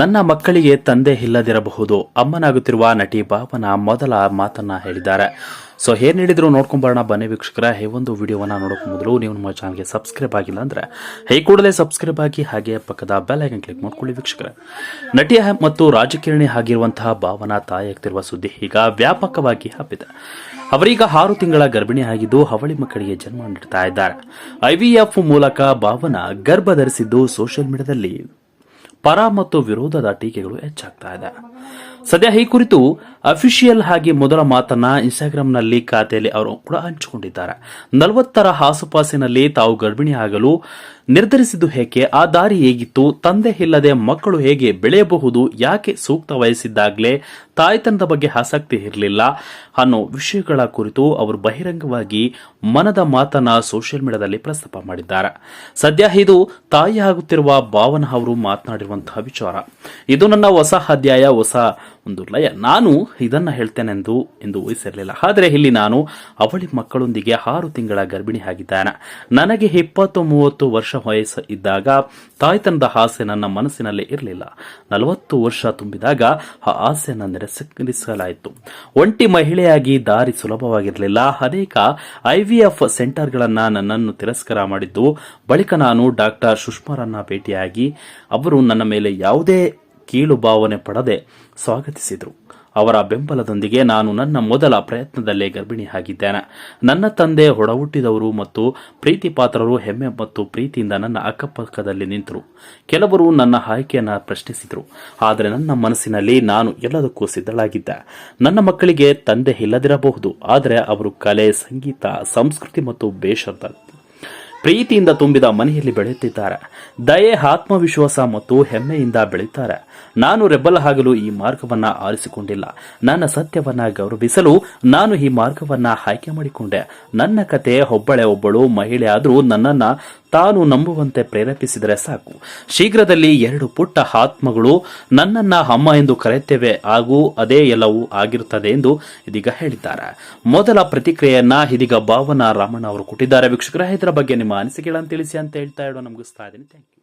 ನನ್ನ ಮಕ್ಕಳಿಗೆ ತಂದೆ ಇಲ್ಲದಿರಬಹುದು. ಅಮ್ಮನಾಗುತ್ತಿರುವ ನಟಿ ಭಾವನ ಮೊದಲ ಮಾತನ್ನ ಹೇಳಿದ್ದಾರೆ. ಸೊ ಏನ್ ಹೇಳಿದ್ರು ನೋಡ್ಕೊಂಬರೋಣ ಬನ್ನಿ ವೀಕ್ಷಕರ. ಈ ಒಂದು ವಿಡಿಯೋವನ್ನ ನೋಡೋಕೆ ಮೊದಲು ನೀವು ನಮ್ಮ ಚಾನಲ್ಗೆ ಸಬ್ಸ್ಕ್ರೈಬ್ ಆಗಿಲ್ಲ ಅಂದ್ರೆ ಹೈ ಕೂಡಲೇ ಸಬ್ಸ್ಕ್ರೈಬ್ ಆಗಿ ಹಾಗೆ ಪಕ್ಕದ ಬೆಲ್ ಐಕನ್ ಕ್ಲಿಕ್ ಮಾಡ್ಕೊಳ್ಳಿ ವೀಕ್ಷಕರ. ನಟಿ ಮತ್ತು ರಾಜಕಾರಣಿ ಆಗಿರುವಂತಹ ಭಾವನ ತಾಯಿಯಾಗ್ತಿರುವ ಸುದ್ದಿ ಈಗ ವ್ಯಾಪಕವಾಗಿ ಹಬ್ಬಿದೆ. ಅವರೀಗ ಆರು ತಿಂಗಳ ಗರ್ಭಿಣಿ ಆಗಿದ್ದು ಅವಳಿ ಮಕ್ಕಳಿಗೆ ಜನ್ಮ ನೀಡ್ತಾ ಇದ್ದಾರೆ. ಐವಿಎಫ್ ಮೂಲಕ ಭಾವನಾ ಗರ್ಭ ಧರಿಸಿದ್ದು ಸೋಷಿಯಲ್ ಮೀಡಿಯಾದಲ್ಲಿ ಪರ ಮತ್ತು ವಿರೋಧದ ಟೀಕೆಗಳು ಹೆಚ್ಚಾಗ್ತಾ ಇದೆ. ಸದ್ಯ ಈ ಕುರಿತು ಅಫಿಷಿಯಲ್ ಆಗಿ ಮೊದಲ ಮಾತನ್ನ ಇನ್ಸ್ಟಾಗ್ರಾಂನಲ್ಲಿ ಖಾತೆಯಲ್ಲಿ ಅವರು ಕೂಡ ಹಂಚಿಕೊಂಡಿದ್ದಾರೆ. ನಲವತ್ತರ ಆಸುಪಾಸಿನಲ್ಲಿ ತಾವು ಗರ್ಭಿಣಿ ಆಗಲು ನಿರ್ಧರಿಸಿದ್ದು ಹೇಗೆ? ಆ ದಾರಿ ಹೇಗಿತ್ತು? ತಂದೆ ಇಲ್ಲದೆ ಮಕ್ಕಳು ಹೇಗೆ ಬೆಳೆಯಬಹುದು? ಯಾಕೆ ಸೂಕ್ತ ವಯಸ್ಸಿದ್ದಾಗಲೇ ತಾಯ್ತನದ ಬಗ್ಗೆ ಆಸಕ್ತಿ ಇರಲಿಲ್ಲ? ಅನ್ನೋ ವಿಷಯಗಳ ಕುರಿತು ಅವರು ಬಹಿರಂಗವಾಗಿ ಮನದ ಮಾತನ್ನ ಸೋಷಿಯಲ್ ಮೀಡಿಯಾದಲ್ಲಿ ಪ್ರಸ್ತಾಪ ಮಾಡಿದ್ದಾರೆ. ಸದ್ಯ ಇದು ತಾಯಿ ಆಗುತ್ತಿರುವ ಭಾವನ ಅವರು ಮಾತನಾಡಿರುವಂತಹ ವಿಚಾರ. ಇದು ನನ್ನ ಹೊಸ ಅಧ್ಯಾಯ, ಹೊಸ ಒಂದು ಲಯ. ನಾನು ಇದನ್ನ ಹೇಳ್ತೇನೆಂದು ಎಂದು ಊಹಿಸಿರಲಿಲ್ಲ. ಆದರೆ ಇಲ್ಲಿ ನಾನು ಅವಳಿ ಮಕ್ಕಳೊಂದಿಗೆ ಆರು ತಿಂಗಳ ಗರ್ಭಿಣಿ ಆಗಿದ್ದಾನೆ. ನನಗೆ ಇಪ್ಪತ್ತು ಮೂವತ್ತು ವರ್ಷ ವಯಸ್ಸು ಇದ್ದಾಗ ತಾಯ್ತನದ ಆಸೆ ನನ್ನ ಮನಸ್ಸಿನಲ್ಲಿ ಇರಲಿಲ್ಲ. ನಲವತ್ತು ವರ್ಷ ತುಂಬಿದಾಗ ಆ ಆಸೆಯನ್ನು ನಿರಸರಿಸಲಾಯಿತು ಒಂಟಿ ಮಹಿಳೆಯಾಗಿ ದಾರಿ ಸುಲಭವಾಗಿರಲಿಲ್ಲ. ಅನೇಕ ಐವಿಎಫ್ ಸೆಂಟರ್ಗಳನ್ನ ನನ್ನನ್ನು ತಿರಸ್ಕಾರ ಮಾಡಿದ್ದು ಬಳಿಕ ನಾನು ಡಾಕ್ಟರ್ ಸುಷ್ಮಾರನ್ನ ಭೇಟಿಯಾಗಿ ಅವರು ನನ್ನ ಮೇಲೆ ಯಾವುದೇ ಕೀಳು ಭಾವನೆ ಪಡದೆ ಸ್ವಾಗತಿಸಿದರು. ಅವರ ಬೆಂಬಲದೊಂದಿಗೆ ನಾನು ನನ್ನ ಮೊದಲ ಪ್ರಯತ್ನದಲ್ಲೇ ಗರ್ಭಿಣಿಯಾಗಿದ್ದೇನೆ. ನನ್ನ ತಂದೆ ಹೊಡಹುಟ್ಟಿದವರು ಮತ್ತು ಪ್ರೀತಿ ಪಾತ್ರರು ಹೆಮ್ಮೆ ಮತ್ತು ಪ್ರೀತಿಯಿಂದ ನನ್ನ ಅಕ್ಕಪಕ್ಕದಲ್ಲಿ ನಿಂತರು. ಕೆಲವರು ನನ್ನ ಆಯ್ಕೆಯನ್ನು ಪ್ರಶ್ನಿಸಿದರು. ಆದರೆ ನನ್ನ ಮನಸ್ಸಿನಲ್ಲಿ ನಾನು ಎಲ್ಲದಕ್ಕೂ ಸಿದ್ಧಳಾಗಿದ್ದೆ. ನನ್ನ ಮಕ್ಕಳಿಗೆ ತಂದೆ ಇಲ್ಲದಿರಬಹುದು. ಆದರೆ ಅವರು ಕಲೆ, ಸಂಗೀತ, ಸಂಸ್ಕೃತಿ ಮತ್ತು ಬೇಷರ ಪ್ರೀತಿಯಿಂದ ತುಂಬಿದ ಮನೆಯಲ್ಲಿ ಬೆಳೆಯುತ್ತಿದ್ದಾರೆ. ದಯೆ, ಆತ್ಮವಿಶ್ವಾಸ ಮತ್ತು ಹೆಮ್ಮೆಯಿಂದ ಬೆಳೀತಾರೆ. ನಾನು ರೆಬಲ್ ಆಗಲು ಈ ಮಾರ್ಗವನ್ನ ಆರಿಸಿಕೊಂಡಿಲ್ಲ. ನನ್ನ ಸತ್ಯವನ್ನ ಗೌರವಿಸಲು ನಾನು ಈ ಮಾರ್ಗವನ್ನ ಆಯ್ಕೆ ಮಾಡಿಕೊಂಡೆ. ನನ್ನ ಕತೆ, ಒಬ್ಬಳೆ ಒಬ್ಬಳು, ಮಹಿಳೆ ಆದರೂ ನನ್ನನ್ನ ತಾನು ನಂಬುವಂತೆ ಪ್ರೇರೇಪಿಸಿದರೆ ಸಾಕು. ಶೀಘ್ರದಲ್ಲಿ ಎರಡು ಪುಟ್ಟ ಆತ್ಮಗಳು ನನ್ನನ್ನ ಅಮ್ಮ ಎಂದು ಕರೆಯುತ್ತೇವೆ ಹಾಗೂ ಅದೇ ಎಲ್ಲವೂ ಆಗಿರುತ್ತದೆ ಎಂದು ಇದೀಗ ಹೇಳಿದ್ದಾರೆ. ಮೊದಲ ಪ್ರತಿಕ್ರಿಯೆಯನ್ನ ಇದೀಗ ಭಾವನಾ ರಾಮಣ್ಣ ಅವರು ಕೊಟ್ಟಿದ್ದಾರೆ. ವೀಕ್ಷಕರ, ಇದರ ಬಗ್ಗೆ ನಿಮ್ಮ ಅನಿಸಿಕೆಗಳನ್ನು ತಿಳಿಸಿ ಅಂತ ಹೇಳ್ತಾ ಇಡೋ ನಮಗಿಸ್ತಾ ಇದ್ದೀನಿ. Thank you